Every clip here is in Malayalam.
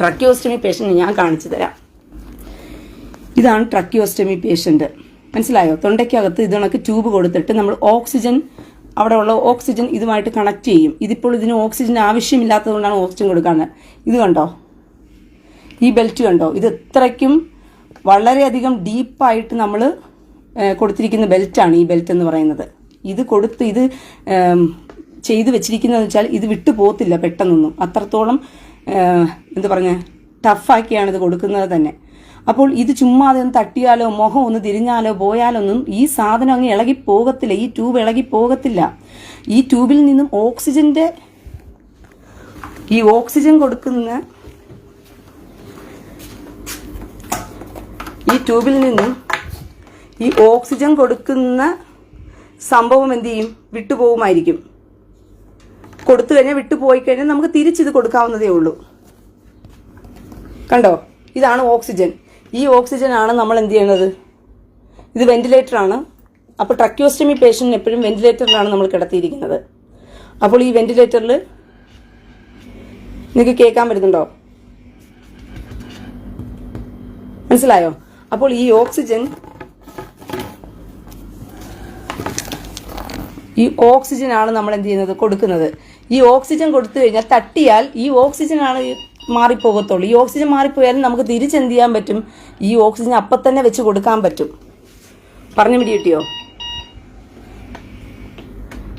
ട്രക്യോസ്റ്റമി പേഷ്യന്റ് ഞാൻ കാണിച്ചു തരാം. ഇതാണ് ട്രക്യോസ്റ്റമി പേഷ്യന്റ് മനസ്സിലായോ? തൊണ്ടയ്ക്കകത്ത് ഇത് കണക്ക് ട്യൂബ് കൊടുത്തിട്ട് നമ്മൾ ഓക്സിജൻ അവിടെ ഉള്ള ഓക്സിജൻ ഇതുമായിട്ട് കണക്ട് ചെയ്യും. ഇതിപ്പോൾ ഇതിന് ഓക്സിജൻ ആവശ്യമില്ലാത്തതുകൊണ്ടാണ് ഓക്സിജൻ കൊടുക്കാറ് ഇത് കണ്ടോ? ഈ ബെൽറ്റ് കണ്ടോ? ഇത് ഇത്രയ്ക്കും വളരെയധികം ഡീപ്പായിട്ട് നമ്മൾ കൊടുത്തിരിക്കുന്ന ബെൽറ്റാണ് ഈ ബെൽറ്റ് എന്ന് പറയുന്നത്. ഇത് കൊടുത്ത് ഇത് ചെയ്തു വെച്ചിരിക്കുന്നതെന്ന് വെച്ചാൽ ഇത് വിട്ടു പോകത്തില്ല പെട്ടെന്നൊന്നും. അത്രത്തോളം എന്താ പറഞ്ഞ? ടഫാക്കിയാണ് ഇത് കൊടുക്കുന്നത് തന്നെ. അപ്പോൾ ഇത് ചുമ്മാതെ ഒന്ന് തട്ടിയാലോ മുഖം ഒന്ന് തിരിഞ്ഞാലോ പോയാലൊന്നും ഈ സാധനം അങ്ങ് ഇളകി പോകത്തില്ല. ഈ ട്യൂബ് ഇളകി പോകത്തില്ല. ഈ ട്യൂബിൽ നിന്നും ഓക്സിജന്റെ ഈ ഓക്സിജൻ കൊടുക്കുന്ന ഈ ട്യൂബിൽ നിന്നും ഈ ഓക്സിജൻ കൊടുക്കുന്ന സംഭവം എന്ത് ചെയ്യും? വിട്ടുപോകുമായിരിക്കും കൊടുത്തു കഴിഞ്ഞാൽ വിട്ടുപോയി കഴിഞ്ഞാൽ നമുക്ക് തിരിച്ചിത് കൊടുക്കാവുന്നതേ ഉള്ളൂ. കണ്ടോ? ഇതാണ് ഓക്സിജൻ. ഈ ഓക്സിജൻ ആണ് നമ്മൾ എന്ത് ചെയ്യുന്നത് ഇത് വെന്റിലേറ്ററാണ് അപ്പോൾ ട്രക്യോസ്റ്റമി പേഷ്യന്റിന് എപ്പോഴും വെന്റിലേറ്ററിലാണ് നമ്മൾ കിടത്തിയിരിക്കുന്നത്. അപ്പോൾ ഈ വെന്റിലേറ്ററിൽ നിങ്ങൾക്ക് കേൾക്കാൻ പറ്റുന്നുണ്ടോ? മനസ്സിലായോ? അപ്പോൾ ഈ ഓക്സിജൻ ഈ ഓക്സിജൻ ആണ് നമ്മൾ എന്ത് ചെയ്യുന്നത്? കൊടുക്കുന്നത്. ഈ ഓക്സിജൻ കൊടുത്തു കഴിഞ്ഞാൽ തട്ടിയാൽ ഈ ഓക്സിജൻ ആണ് മാറിപ്പോകത്തുള്ളൂ. ഈ ഓക്സിജൻ മാറിപ്പോയാലും നമുക്ക് തിരിച്ചെന്ത് ചെയ്യാൻ പറ്റും? ഈ ഓക്സിജൻ അപ്പം തന്നെ വെച്ച് കൊടുക്കാൻ പറ്റും. പറഞ്ഞു പിടി കിട്ടിയോ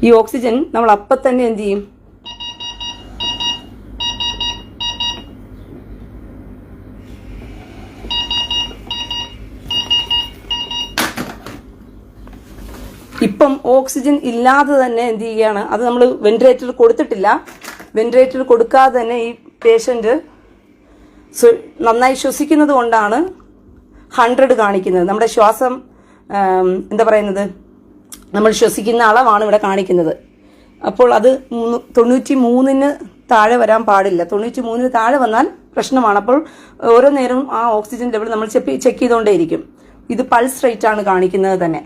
ഈ ഓക്സിജൻ നമ്മൾ അപ്പം തന്നെ എന്ത് ചെയ്യും ഇപ്പം ഓക്സിജൻ ഇല്ലാതെ തന്നെ എന്ത് ചെയ്യുകയാണ്? അത് നമ്മൾ വെന്റിലേറ്റർ കൊടുത്തിട്ടില്ല. വെന്റിലേറ്റർ കൊടുക്കാതെ തന്നെ ഈ പേഷ്യന്റ് നന്നായി ശ്വസിക്കുന്നത് കൊണ്ടാണ് ഹൺഡ്രഡ് കാണിക്കുന്നത്. നമ്മുടെ ശ്വാസം എന്താ പറയുന്നത്? നമ്മൾ ശ്വസിക്കുന്ന അളവാണ് ഇവിടെ കാണിക്കുന്നത്. അപ്പോൾ അത് തൊണ്ണൂറ്റി മൂന്നിന് താഴെ വരാൻ പാടില്ല. തൊണ്ണൂറ്റി മൂന്നിന് താഴെ വന്നാൽ പ്രശ്നമാണ്. അപ്പോൾ ഓരോ നേരവും ആ ഓക്സിജൻ ലെവൽ നമ്മൾ ചെക്ക് ചെയ്തുകൊണ്ടേയിരിക്കും ഇത് പൾസ് റേറ്റ് ആണ് കാണിക്കുന്നത് തന്നെ.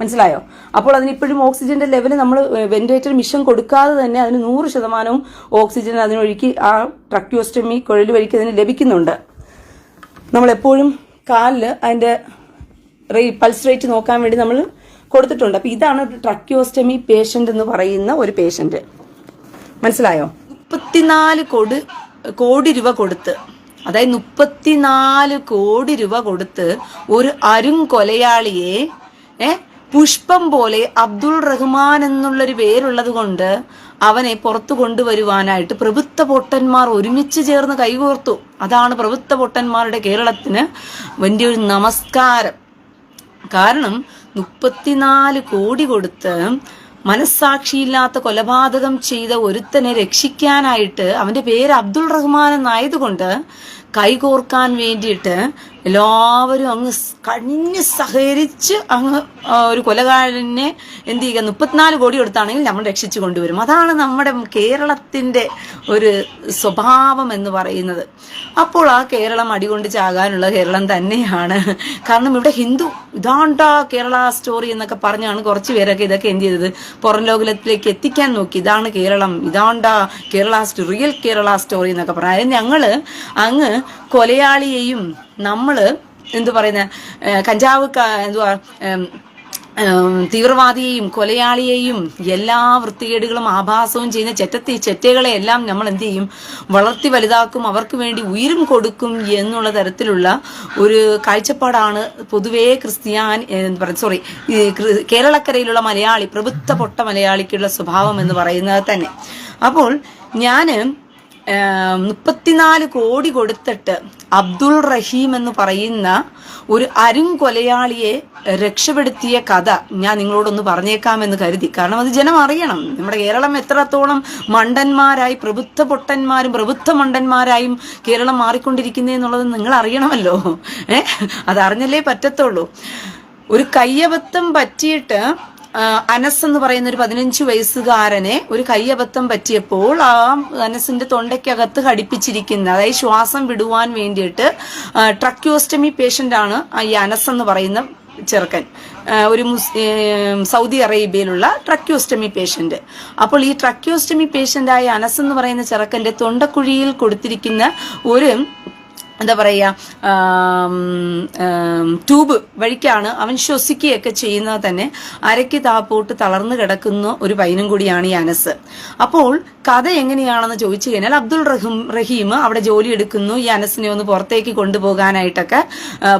മനസ്സിലായോ? അപ്പോൾ അതിനിപ്പോഴും ഓക്സിജന്റെ ലെവൽ നമ്മൾ വെന്റിലേറ്റർ മിഷൻ കൊടുക്കാതെ തന്നെ അതിന് നൂറ് ശതമാനവും ഓക്സിജൻ അതിനൊഴുക്കി ആ ട്രക്യോസ്റ്റമി കുഴൽ വഴിക്ക് അതിന് ലഭിക്കുന്നുണ്ട്. നമ്മളെപ്പോഴും കാലിൽ അതിന്റെ റേ പൾസ് റേറ്റ് നോക്കാൻ വേണ്ടി നമ്മൾ കൊടുത്തിട്ടുണ്ട്. അപ്പോൾ ഇതാണ് ട്രക്യോസ്റ്റമി പേഷ്യന്റ് എന്ന് പറയുന്ന ഒരു പേഷ്യന്റ് മനസ്സിലായോ? മുപ്പത്തിനാല് കോടി കോടി രൂപ കൊടുത്ത് അതായത് മുപ്പത്തിനാല് കോടി രൂപ കൊടുത്ത് ഒരു അരും കൊലയാളിയെ ഏ പുഷ്പം പോലെ അബ്ദുൾ റഹ്മാൻ എന്നുള്ളൊരു പേരുള്ളത് കൊണ്ട് അവനെ പുറത്തു കൊണ്ടുവരുവാനായിട്ട് പ്രഭുത്വ പൊട്ടന്മാർ ഒരുമിച്ച് ചേർന്ന് കൈകോർത്തു. അതാണ് പ്രഭുത്വ പൊട്ടന്മാരുടെ കേരളത്തിന് വലിയ ഒരു നമസ്കാരം. കാരണം മുപ്പത്തിനാല് കോടി കൊടുത്ത് മനസ്സാക്ഷിയില്ലാത്ത കൊലപാതകം ചെയ്ത ഒരുത്തനെ രക്ഷിക്കാനായിട്ട് അവന്റെ പേര് അബ്ദുൾ റഹ്മാൻ എന്നായതുകൊണ്ട് കൈകോർക്കാൻ വേണ്ടിയിട്ട് എല്ലാവരും അങ്ങ് കഴിഞ്ഞ് സഹകരിച്ച് അങ്ങ് ഒരു കൊലകാരനെ എന്ത് ചെയ്യുക മുപ്പത്തിനാല് കോടി കൊടുത്താണെങ്കിൽ നമ്മൾ രക്ഷിച്ചു കൊണ്ടുവരും. അതാണ് നമ്മുടെ കേരളത്തിന്റെ ഒരു സ്വഭാവം എന്ന് പറയുന്നത്. അപ്പോൾ ആ കേരളം അടികൊണ്ട് ചാകാനുള്ള കേരളം തന്നെയാണ്. കാരണം ഇവിടെ ഹിന്ദു ഇതാണ്ടാ കേരള സ്റ്റോറി എന്നൊക്കെ പറഞ്ഞാണ് കുറച്ച് പേരൊക്കെ ഇതൊക്കെ എന്ത് ചെയ്തത്? പുറം ലോകത്തിലേക്ക് എത്തിക്കാൻ നോക്കി. ഇതാണ് കേരളം ഇതാണ്ടാ കേരള റിയൽ കേരള സ്റ്റോറി എന്നൊക്കെ പറഞ്ഞു. അതായത് ഞങ്ങൾ അങ്ങ് കൊലയാളിയെയും നമ്മൾ എന്തു പറയുന്ന കഞ്ചാവ് എന്തുവാ തീവ്രവാദിയെയും കൊലയാളിയെയും എല്ലാ വൃത്തികേടുകളും ആഭാസവും ചെയ്യുന്ന ചെറ്റത്തി ചെറ്റകളെ എല്ലാം നമ്മൾ എന്ത് ചെയ്യും? വളർത്തി വലുതാക്കും അവർക്ക് വേണ്ടി ഉയരും കൊടുക്കും എന്നുള്ള തരത്തിലുള്ള ഒരു കാഴ്ചപ്പാടാണ് പൊതുവേ ക്രിസ്ത്യാൻ സോറി കേരളക്കരയിലുള്ള മലയാളി പ്രഭുത്വ പൊട്ട മലയാളിക്കുള്ള സ്വഭാവം എന്ന് പറയുന്നത് തന്നെ. അപ്പോൾ ഏം, മുപ്പത്തിനാല് കോടി കൊടുത്തിട്ട് അബ്ദുൾ റഹീം എന്ന് പറയുന്ന ഒരു അരുംകൊലയാളിയെ രക്ഷപ്പെടുത്തിയ കഥ ഞാൻ നിങ്ങളോടൊന്ന് പറഞ്ഞേക്കാമെന്ന് കരുതി. കാരണം അത് ജനം അറിയണം. നമ്മുടെ കേരളം എത്രത്തോളം മണ്ടന്മാരായി പ്രബുദ്ധ പൊട്ടന്മാരും പ്രബുദ്ധ മണ്ടന്മാരായും കേരളം മാറിക്കൊണ്ടിരിക്കുന്നേ എന്നുള്ളത് നിങ്ങൾ അറിയണമല്ലോ. ഏഹ് അതറിഞ്ഞല്ലേ പറ്റത്തുള്ളൂ. ഒരു കയ്യബദ്ധം പറ്റിയിട്ട് അനസ് എന്ന് പറയുന്ന ഒരു പതിനഞ്ച് വയസ്സുകാരനെ ഒരു കയ്യബദ്ധം പറ്റിയപ്പോൾ ആ അനസിന്റെ തൊണ്ടയ്ക്കകത്ത് ഘടിപ്പിച്ചിരിക്കുന്ന അതായത് ശ്വാസം വിടുവാൻ വേണ്ടിയിട്ട് ട്രക്യോസ്റ്റമി പേഷ്യന്റ് ആണ് ഈ അനസ് എന്ന് പറയുന്ന ചെറുക്കൻ. ഒരു സൗദി അറേബ്യയിലുള്ള ട്രക്യോസ്റ്റമി പേഷ്യന്റ് അപ്പോൾ ഈ ട്രക്യോസ്റ്റമി പേഷ്യന്റായ അനസ് എന്ന് പറയുന്ന ചെറുക്കന്റെ തൊണ്ടക്കുഴിയിൽ കൊടുത്തിരിക്കുന്ന ഒരു എന്താ പറയുക ട്യൂബ് വഴിക്കാണ് അവൻ ശ്വസിക്കുകയൊക്കെ ചെയ്യുന്നത് തന്നെ. അരയ്ക്ക് താപ്പോട്ട് തളർന്നു കിടക്കുന്ന ഒരു പൈനും കൂടിയാണ് ഈ അനസ്. അപ്പോൾ കഥ എങ്ങനെയാണെന്ന് ചോദിച്ചു കഴിഞ്ഞാൽ അബ്ദുൾ റഹീം റഹീം അവിടെ ജോലി എടുക്കുന്നു ഈ അനസിനെ ഒന്ന് പുറത്തേക്ക് കൊണ്ടുപോകാനായിട്ടൊക്കെ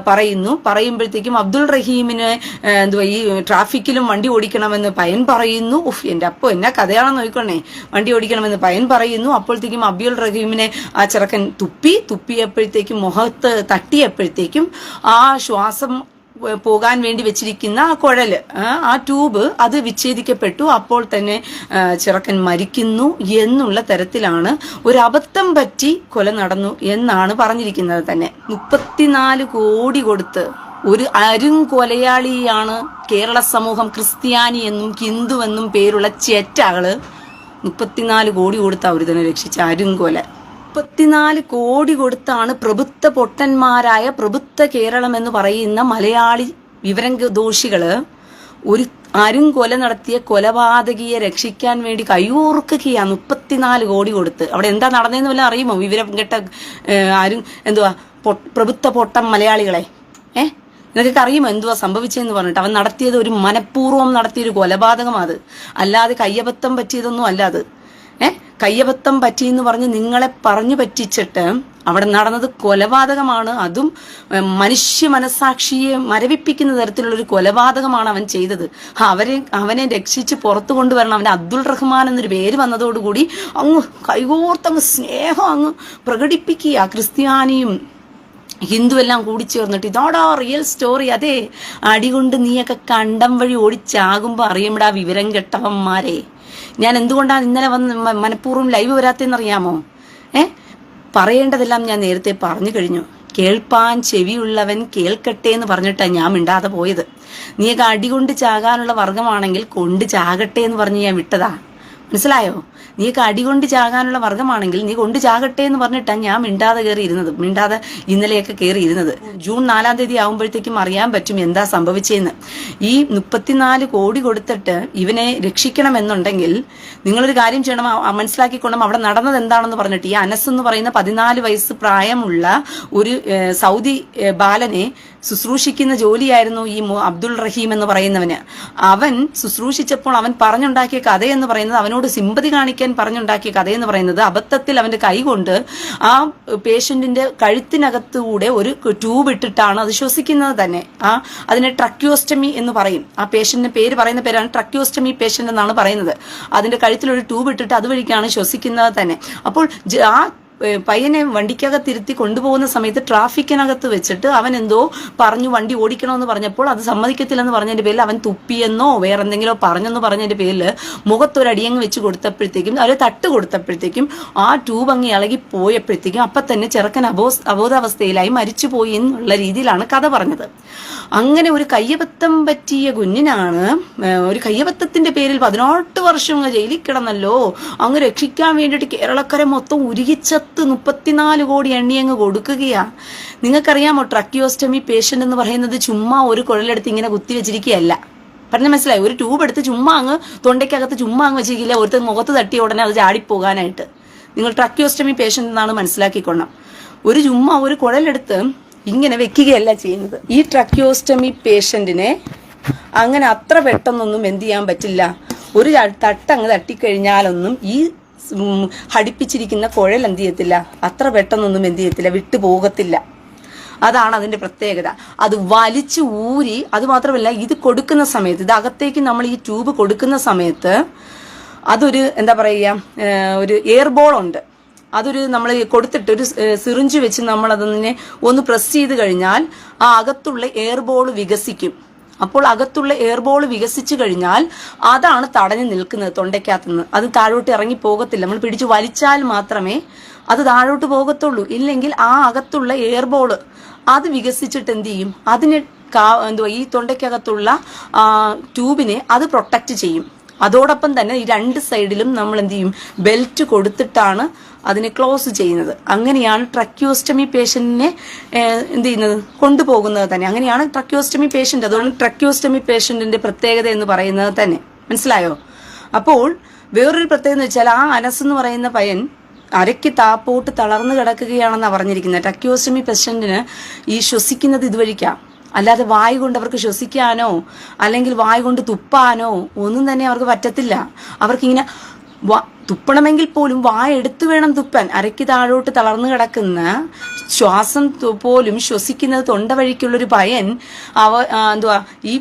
പറയുന്നു. പറയുമ്പോഴത്തേക്കും അബ്ദുൾ റഹീമിന് എന്തുവാ ഈ ട്രാഫിക്കിലും വണ്ടി ഓടിക്കണമെന്ന് പയൻ പറയുന്നു. ഉഫ് എന്റെ അപ്പോ എന്നാ കഥയാണെന്ന് നോക്കണേ വണ്ടി ഓടിക്കണമെന്ന് പയൻ പറയുന്നു. അപ്പോഴത്തേക്കും അബ്ദുൾ റഹീമിനെ ആ ചെറുക്കൻ തുപ്പി. തുപ്പിയപ്പോഴത്തേക്കും മുഖത്ത് തട്ടിയപ്പോഴത്തേക്കും ആ ശ്വാസം പോകാൻ വേണ്ടി വെച്ചിരിക്കുന്ന ആ കുഴൽ ആ, ട്യൂബ് അത് വിച്ഛേദിക്കപ്പെട്ടു. അപ്പോൾ തന്നെ ചിറക്കൻ മരിക്കുന്നു എന്നുള്ള തരത്തിലാണ് ഒരു അബദ്ധം പറ്റി കൊല നടന്നു എന്നാണ് പറഞ്ഞിരിക്കുന്നത് തന്നെ. മുപ്പത്തിനാല് കോടി കൊടുത്ത് ഒരു അരും കൊലയാളിയാണ് കേരള സമൂഹം ക്രിസ്ത്യാനി എന്നും ഹിന്ദു എന്നും പേരുള്ള ചേറ്റകൾ മുപ്പത്തിനാല് കോടി കൊടുത്ത തന്നെ രക്ഷിച്ച അരുംകൊല മുപ്പത്തിനാല് കോടി കൊടുത്താണ് പ്രബുദ്ധ പൊട്ടന്മാരായ പ്രബുദ്ധ കേരളം എന്ന് പറയുന്ന മലയാളി വിവരം ദോഷികൾ ഒരു അരുംകൊല നടത്തിയ കൊലപാതകിയെ രക്ഷിക്കാൻ വേണ്ടി കയ്യൂർക്കുകയാണ് മുപ്പത്തിനാല് കോടി കൊടുത്ത്. അവിടെ എന്താ നടന്നതെന്ന് വല്ല അറിയുമോ വിവരം കെട്ട ആരും എന്തുവാ പ്രബുദ്ധ പൊട്ടം മലയാളികളെ? ഏ? നിനക്കൊക്കെ അറിയുമോ എന്തുവാ സംഭവിച്ചതെന്ന് പറഞ്ഞിട്ട്? അവൻ നടത്തിയത് ഒരു മനഃപൂർവം നടത്തിയ ഒരു കൊലപാതകമാണ് അത്. അല്ലാതെ കയ്യബദ്ധം പറ്റിയതൊന്നും അല്ല അത്. ഏ? കയ്യബദ്ധം പറ്റിയെന്ന് പറഞ്ഞ് നിങ്ങളെ പറഞ്ഞു പറ്റിച്ചിട്ട് അവിടെ നടന്നത് കൊലപാതകമാണ്. അതും മനുഷ്യ മനസാക്ഷിയെ മരവിപ്പിക്കുന്ന തരത്തിലുള്ള ഒരു കൊലപാതകമാണ് അവൻ ചെയ്തത്. അവരെ അവനെ രക്ഷിച്ച് പുറത്തു കൊണ്ടുവരണം. അവന് അബ്ദുൾ റഹ്മാൻ എന്നൊരു പേര് വന്നതോടുകൂടി അങ്ങ് കൈകോർത്തങ്ങ് സ്നേഹം അങ്ങ് പ്രകടിപ്പിക്കുക. ക്രിസ്ത്യാനിയും ഹിന്ദു എല്ലാം കൂടി ചേർന്നിട്ട് ഇതാടാ റിയൽ സ്റ്റോറി. അതെ അടികൊണ്ട് നീയൊക്കെ കണ്ടം വഴി ഓടിച്ചാകുമ്പോൾ അറിയുമ്പോഴാ വിവരം കെട്ടവന്മാരെ. ഞാൻ എന്തുകൊണ്ടാണ് ഇന്നലെ വന്ന് മനഃപൂർവം ലൈവ് വരാത്തെന്നറിയാമോ ഏ? പറയേണ്ടതെല്ലാം ഞാൻ നേരത്തെ പറഞ്ഞു കഴിഞ്ഞു. കേൾപ്പാൻ ചെവിയുള്ളവൻ കേൾക്കട്ടെ എന്ന് പറഞ്ഞിട്ടാണ് ഞാൻ മിണ്ടാതെ പോയത്. നീയൊക്കെ അടികൊണ്ട് ചാകാനുള്ള വർഗമാണെങ്കിൽ കൊണ്ട് ചാകട്ടെ എന്ന് പറഞ്ഞ് ഞാൻ വിട്ടതാ. മനസ്സിലായോ? നീക്ക് അടികൊണ്ട് ചാകാനുള്ള വർഗമാണെങ്കിൽ നീ കൊണ്ട് ചാകട്ടെ എന്ന് പറഞ്ഞിട്ടാണ് ഞാൻ മിണ്ടാതെ കയറി ഇരുന്നത് മിണ്ടാതെ ഇന്നലെയൊക്കെ കയറി ഇരുന്നത് ജൂൺ നാലാം തീയതി ആകുമ്പോഴത്തേക്കും അറിയാൻ പറ്റും എന്താ സംഭവിച്ചതെന്ന് ഈ മുപ്പത്തിനാല് കോടി കൊടുത്തിട്ട് ഇവനെ രക്ഷിക്കണമെന്നുണ്ടെങ്കിൽ നിങ്ങളൊരു കാര്യം ചെയ്യണം. മനസ്സിലാക്കിക്കൊണ്ടും അവിടെ നടന്നത് എന്താണെന്ന് പറഞ്ഞിട്ട് ഈ അനസ് എന്ന് പറയുന്ന പതിനാല് വയസ്സ് പ്രായമുള്ള ഒരു സൗദി ബാലനെ ശുശ്രൂഷിക്കുന്ന ജോലിയായിരുന്നു ഈ അബ്ദുൾ റഹീം എന്ന് പറയുന്നവന്. അവൻ ശുശ്രൂഷിച്ചപ്പോൾ അവൻ പറഞ്ഞുണ്ടാക്കിയ കഥയെന്ന് പറയുന്നത് അവനോട് സിമ്പതി കാണിക്കാൻ പറഞ്ഞുണ്ടാക്കിയ കഥയെന്ന് പറയുന്നത് അബദ്ധത്തിൽ അവന്റെ കൈ കൊണ്ട് ആ പേഷ്യന്റിന്റെ കഴുത്തിനകത്തുകൂടെ ഒരു ട്യൂബ് ഇട്ടിട്ടാണ് അത് ശ്വസിക്കുന്നത് തന്നെ. ആ അതിനെ ട്രക്യോസ്റ്റമി എന്ന് പറയും. ആ പേഷ്യന്റിന്റെ പേര് പറയുന്ന പേരാണ് ട്രക്യോസ്റ്റമി പേഷ്യന്റ് എന്നാണ് പറയുന്നത്. അതിന്റെ കഴുത്തിൽ ഒരു ട്യൂബ് ഇട്ടിട്ട് അതുവഴിക്കാണ് ശ്വസിക്കുന്നത് തന്നെ. അപ്പോൾ ആ പയ്യനെ വണ്ടിക്കകത്തിരുത്തി കൊണ്ടുപോകുന്ന സമയത്ത് ട്രാഫിക്കിനകത്ത് വെച്ചിട്ട് അവൻ എന്തോ പറഞ്ഞു വണ്ടി ഓടിക്കണമെന്ന് പറഞ്ഞപ്പോൾ അത് സമ്മതിക്കത്തില്ലെന്ന് പറഞ്ഞതിന്റെ പേരിൽ അവൻ തുപ്പിയെന്നോ വേറെ എന്തെങ്കിലോ പറഞ്ഞെന്ന് പറഞ്ഞതിന്റെ പേരിൽ മുഖത്തൊരടിയങ്ങ് വെച്ച് കൊടുത്തപ്പോഴത്തേക്കും അവരെ തട്ട് കൊടുത്തപ്പോഴത്തേക്കും ആ ട്യൂബ് അങ്ങ് ഇളകി പോയപ്പോഴത്തേക്കും അപ്പം തന്നെ ചെറുക്കൻ അബോ അബോധാവസ്ഥയിലായി മരിച്ചുപോയി എന്നുള്ള രീതിയിലാണ് കഥ പറഞ്ഞത്. അങ്ങനെ ഒരു കയ്യബത്തം പറ്റിയ കുഞ്ഞിനാണ് ഒരു കയ്യബത്തത്തിന്റെ പേരിൽ പതിനെട്ട് വർഷം ജയിലിൽ കിടന്നല്ലോ അങ്ങ് രക്ഷിക്കാൻ വേണ്ടിയിട്ട് കേരളക്കര മൊത്തം ഉരുകിച്ചത്ത് മുപ്പത്തിനാല് കോടി എണ്ണി അങ്ങ് കൊടുക്കുകയാ. നിങ്ങൾക്കറിയാമോ ട്രക്കിയോസ്റ്റമി പേഷ്യന്റ് എന്ന് പറയുന്നത് ചുമ്മാ ഒരു കുഴലെടുത്ത് ഇങ്ങനെ കുത്തി വെച്ചിരിക്കുകയല്ല. പറഞ്ഞ മനസ്സിലായി? ഒരു ട്യൂബ് എടുത്ത് ചുമ്മാ അങ്ങ് തൊണ്ടയ്ക്കകത്ത് ചുമ്മാ അങ്ങ് വെച്ചിരിക്കില്ല ഒരുത്തർ മുഖത്ത് തട്ടിയ ഉടനെ അത് ചാടിപ്പോകാനായിട്ട്. നിങ്ങൾ ട്രക്കിയോസ്റ്റമി പേഷ്യന്റ് എന്നാണ് മനസ്സിലാക്കിക്കൊള്ളണം. ഒരു ചുമ്മാ ഒരു കുഴലെടുത്ത് ഇങ്ങനെ വെക്കുകയല്ല ചെയ്യുന്നത്. ഈ ട്രക്കിയോസ്റ്റമി പേഷ്യന്റിനെ അങ്ങനെ അത്ര പെട്ടെന്നൊന്നും എന്ത് ചെയ്യാൻ പറ്റില്ല. ഒരു തട്ടങ്ങ് തട്ടിക്കഴിഞ്ഞാലൊന്നും ഈ ഉം, ഘടിപ്പിച്ചിരിക്കുന്ന കുഴൽ എന്ത് ചെയ്യത്തില്ല? അത്ര പെട്ടെന്നൊന്നും എന്ത് ചെയ്യത്തില്ല വിട്ടു പോകത്തില്ല. അതാണ് അതിന്റെ പ്രത്യേകത. അത് വലിച്ചു ഊരി അത് മാത്രമല്ല ഇത് കൊടുക്കുന്ന സമയത്ത് ഇത് അകത്തേക്ക് നമ്മൾ ഈ ട്യൂബ് കൊടുക്കുന്ന സമയത്ത് അതൊരു എന്താ പറയുക ഒരു എയർബോൾ ഉണ്ട്. അതൊരു നമ്മൾ കൊടുത്തിട്ട് ഒരു സിറിഞ്ച് വെച്ച് നമ്മൾ അതിനെ ഒന്ന് പ്രസ് ചെയ്ത് കഴിഞ്ഞാൽ ആ അകത്തുള്ള എയർബോൾ വികസിക്കും. അപ്പോൾ അകത്തുള്ള എയർബോൾ വികസിച്ചു കഴിഞ്ഞാൽ അതാണ് തടഞ്ഞു നിൽക്കുന്നത് തൊണ്ടയ്ക്കകത്തുനിന്ന്. അത് താഴോട്ട് ഇറങ്ങി പോകത്തില്ല. നമ്മൾ പിടിച്ചു വലിച്ചാൽ മാത്രമേ അത് താഴോട്ട് പോകത്തുള്ളൂ. ഇല്ലെങ്കിൽ ആ അകത്തുള്ള എയർബോൾ അത് വികസിച്ചിട്ട് എന്ത് ചെയ്യും? അതിന് എന്തുവാ ഈ തൊണ്ടയ്ക്കകത്തുള്ള ട്യൂബിനെ അത് പ്രൊട്ടക്റ്റ് ചെയ്യും. അതോടൊപ്പം തന്നെ ഈ രണ്ട് സൈഡിലും നമ്മൾ എന്ത് ചെയ്യും? ബെൽറ്റ് കൊടുത്തിട്ടാണ് അതിനെ ക്ലോസ് ചെയ്യുന്നത്. അങ്ങനെയാണ് ട്രക്യോസ്റ്റമി പേഷ്യന്റിനെ എന്ത് ചെയ്യുന്നത്? കൊണ്ടുപോകുന്നത് തന്നെ. അങ്ങനെയാണ് ട്രക്യോസ്റ്റമി പേഷ്യന്റ് അതുകൊണ്ട് ട്രക്യോസ്റ്റമി പേഷ്യന്റിന്റെ പ്രത്യേകത എന്ന് പറയുന്നത് തന്നെ. മനസ്സിലായോ? അപ്പോൾ വേറൊരു പ്രത്യേകത എന്ന് വെച്ചാൽ ആ അനസ് എന്ന് പറയുന്ന പയൻ അരയ്ക്ക് താപ്പോട്ട് തളർന്നു കിടക്കുകയാണെന്നാണ് പറഞ്ഞിരിക്കുന്നത്. ടക്യോസ്റ്റമി പേഷ്യന്റിന് ഈ ശ്വസിക്കുന്നത് ഇതുവഴിക്കാം. അല്ലാതെ വായു കൊണ്ട് അവർക്ക് ശ്വസിക്കാനോ അല്ലെങ്കിൽ വായു കൊണ്ട് തുപ്പാനോ ഒന്നും തന്നെ അവർക്ക് പറ്റത്തില്ല. അവർക്കിങ്ങനെ തുപ്പണമെങ്കിൽ പോലും വായ എടുത്തു വേണം തുപ്പാൻ. അരയ്ക്ക് താഴോട്ട് തളർന്നു കിടക്കുന്ന ശ്വാസം പോലും ശ്വസിക്കുന്നത് തൊണ്ട വഴിക്കുള്ളൊരു പയൻ അവ എന്തുവാ ഈ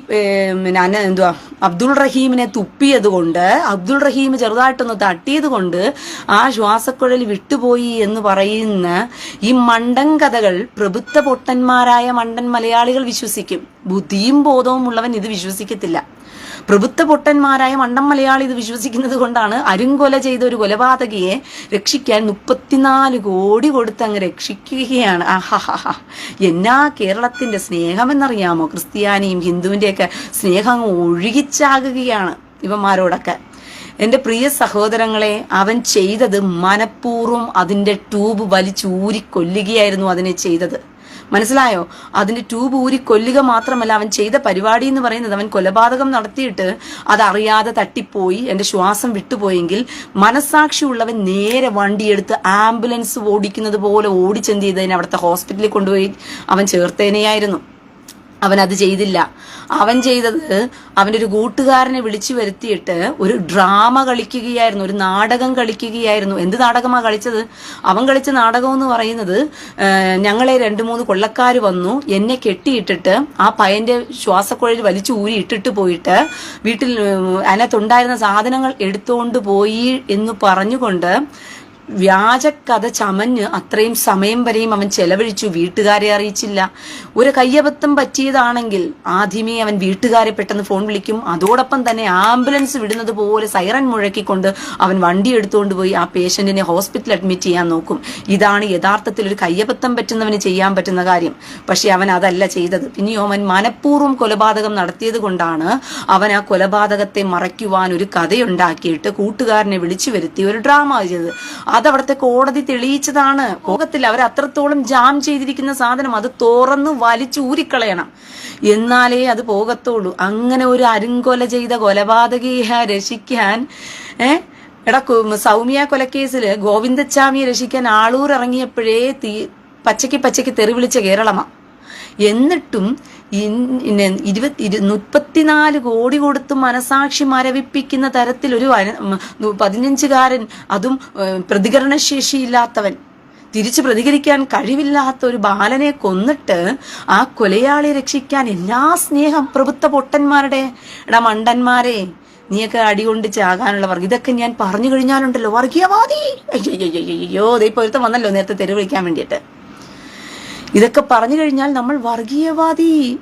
എന്തുവാ അബ്ദുൾ റഹീമിനെ തുപ്പിയത് കൊണ്ട് അബ്ദുൾ റഹീം ചെറുതായിട്ടൊന്ന് തട്ടിയത് കൊണ്ട് ആ ശ്വാസക്കുഴൽ വിട്ടുപോയി എന്ന് പറയുന്ന ഈ മണ്ടൻ കഥകൾ പ്രഭുത്വ പൊട്ടന്മാരായ മണ്ടൻ മലയാളികൾ വിശ്വസിക്കും. ബുദ്ധിയും ബോധവും ഉള്ളവൻ ഇത് വിശ്വസിക്കത്തില്ല. പ്രബുദ്ധ പൊട്ടന്മാരായ മണ്ണം മലയാളി ഇത് വിശ്വസിക്കുന്നത് കൊണ്ടാണ് അരുങ്കൊല ചെയ്ത ഒരു കൊലപാതകയെ രക്ഷിക്കാൻ മുപ്പത്തിനാല് കോടി കൊടുത്ത് അങ്ങ് രക്ഷിക്കുകയാണ്. ആഹാഹാ എന്നാ കേരളത്തിന്റെ സ്നേഹം സ്നേഹമെന്നറിയാമോ? ക്രിസ്ത്യാനിയും ഹിന്ദുവിന്റെയൊക്കെ സ്നേഹം അങ്ങ് ഒഴുകിച്ചാകുകയാണ് ഇവന്മാരോടൊക്കെ. എന്റെ പ്രിയ സഹോദരങ്ങളെ അവൻ ചെയ്തത് മനഃപൂർവം അതിന്റെ ട്യൂബ് വലിച്ചൂരി കൊല്ലുകയായിരുന്നു അതിനെ ചെയ്തത്. മനസ്സിലായോ? അതിന്റെ ട്യൂബ് ഊരി കൊല്ലുക മാത്രമല്ല അവൻ ചെയ്ത പരിപാടി എന്ന് പറയുന്നത് അവൻ കൊലപാതകം നടത്തിയിട്ട് അതറിയാതെ തട്ടിപ്പോയി എന്റെ ശ്വാസം വിട്ടുപോയെങ്കിൽ മനസാക്ഷിയുള്ളവൻ നേരെ വണ്ടിയെടുത്ത് ആംബുലൻസ് ഓടിക്കുന്നത് പോലെ ഓടിച്ചെന്ത് ചെയ്തതിനെ അവിടുത്തെ ഹോസ്പിറ്റലിൽ കൊണ്ടുപോയി അവൻ ചേർത്തേനെയായിരുന്നു. അവൻ അത് ചെയ്തില്ല. അവൻ ചെയ്തത് അവന്റെ ഒരു കൂട്ടുകാരനെ വിളിച്ചു വരുത്തിയിട്ട് ഒരു ഡ്രാമ കളിക്കുകയായിരുന്നു ഒരു നാടകം കളിക്കുകയായിരുന്നു. എന്ത് നാടകമാണ് കളിച്ചത്? അവൻ കളിച്ച നാടകം എന്ന് പറയുന്നത് ഞങ്ങളെ രണ്ട് മൂന്ന് കൊള്ളക്കാർ വന്നു എന്നെ കെട്ടിയിട്ടിട്ട് ആ പയ്യന്റെ ശ്വാസക്കുഴൽ വലിച്ചു ഊരി ഇട്ടിട്ട് പോയിട്ട് വീട്ടിൽ അതിനകത്തുണ്ടായിരുന്ന സാധനങ്ങൾ എടുത്തുകൊണ്ട് പോയി എന്ന് പറഞ്ഞുകൊണ്ട് വ്യാജക്കഥ ചമഞ്ഞ് അത്രയും സമയം വരെയും അവൻ ചെലവഴിച്ചു. വീട്ടുകാരെ അറിയിച്ചില്ല. ഒരു കയ്യബദ്ധം പറ്റിയതാണെങ്കിൽ ആദ്യമേ അവൻ വീട്ടുകാരെ പെട്ടെന്ന് ഫോൺ വിളിക്കും. അതോടൊപ്പം തന്നെ ആംബുലൻസ് വിടുന്നത് പോലെ സൈറൻ മുഴക്കിക്കൊണ്ട് അവൻ വണ്ടി എടുത്തുകൊണ്ട് പോയി ആ പേഷ്യന്റിനെ ഹോസ്പിറ്റലിൽ അഡ്മിറ്റ് ചെയ്യാൻ നോക്കും. ഇതാണ് യഥാർത്ഥത്തിൽ ഒരു കയ്യബദ്ധം പറ്റുന്നവന് ചെയ്യാൻ പറ്റുന്ന കാര്യം. പക്ഷെ അവൻ അതല്ല ചെയ്തത്. പിന്നെയോ അവൻ മനഃപൂർവം കൊലപാതകം നടത്തിയത് കൊണ്ടാണ് അവൻ ആ കൊലപാതകത്തെ മറയ്ക്കുവാൻ ഒരു കഥയുണ്ടാക്കിയിട്ട് കൂട്ടുകാരനെ വിളിച്ചു വരുത്തി ഒരു ഡ്രാമ ചെയ്തത്. അതവിടുത്തെ കോടതി തെളിയിച്ചതാണ്. പോകത്തില്ല അവർ അത്രത്തോളം ജാം ചെയ്തിരിക്കുന്ന സാധനം അത് തുറന്ന് വലിച്ചു ഊരിക്കളയണം. എന്നാലേ അത് പോകത്തുള്ളൂ. അങ്ങനെ ഒരു അരുങ്കൊല ചെയ്ത കൊലപാതകയെ രക്ഷിക്കാൻ ഏ? എടാ സൗമ്യ കൊലക്കേസിൽ ഗോവിന്ദച്ചാമിയെ രക്ഷിക്കാൻ ആളൂർ ഇറങ്ങിയപ്പോഴേ തീ പച്ചയ്ക്ക് പച്ചയ്ക്ക് തെറി വിളിച്ച കേരളമാ. എന്നിട്ടും ഇരുപത്തി ഇരു- മുപ്പത്തിനാല് കോടി കൊടുത്ത് മനസാക്ഷി മരവിപ്പിക്കുന്ന തരത്തിൽ ഒരു പതിനഞ്ചുകാരൻ അതും പ്രതികരണശേഷിയില്ലാത്തവൻ. തിരിച്ചു പ്രതികരിക്കാൻ കഴിവില്ലാത്ത ഒരു ബാലനെ കൊന്നിട്ട് ആ കൊലയാളിയെ രക്ഷിക്കാൻ എല്ലാ സ്നേഹം പ്രഭുത്വ പൊട്ടന്മാരുടെ എടാ മണ്ടന്മാരെ നീയൊക്കെ അടികൊണ്ട് ചാകാനുള്ള ഇതൊക്കെ ഞാൻ പറഞ്ഞു കഴിഞ്ഞാലുണ്ടല്ലോ വർഗീയവാദി. അയ്യോ അയ്യോ അയ്യോ ദേ പൊരുത്തം വന്നല്ലോ നേരത്തെ തെരുവ് വിളിക്കാൻ വേണ്ടിയിട്ട്. ഇതൊക്കെ പറഞ്ഞു കഴിഞ്ഞാൽ നമ്മൾ വർഗീയവാദി.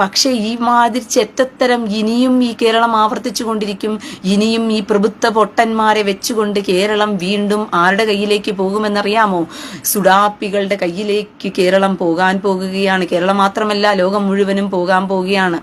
പക്ഷേ ഈ മാതിരി ചെറ്റത്തരം ഇനിയും ഈ കേരളം ആവർത്തിച്ചു കൊണ്ടിരിക്കും. ഇനിയും ഈ പ്രഭുത്വ പൊട്ടന്മാരെ വെച്ചുകൊണ്ട് കേരളം വീണ്ടും ആരുടെ കയ്യിലേക്ക് പോകുമെന്നറിയാമോ? സുഡാപ്പികളുടെ കയ്യിലേക്ക് കേരളം പോകാൻ പോകുകയാണ്. കേരളം മാത്രമല്ല ലോകം മുഴുവനും പോകാൻ പോവുകയാണ്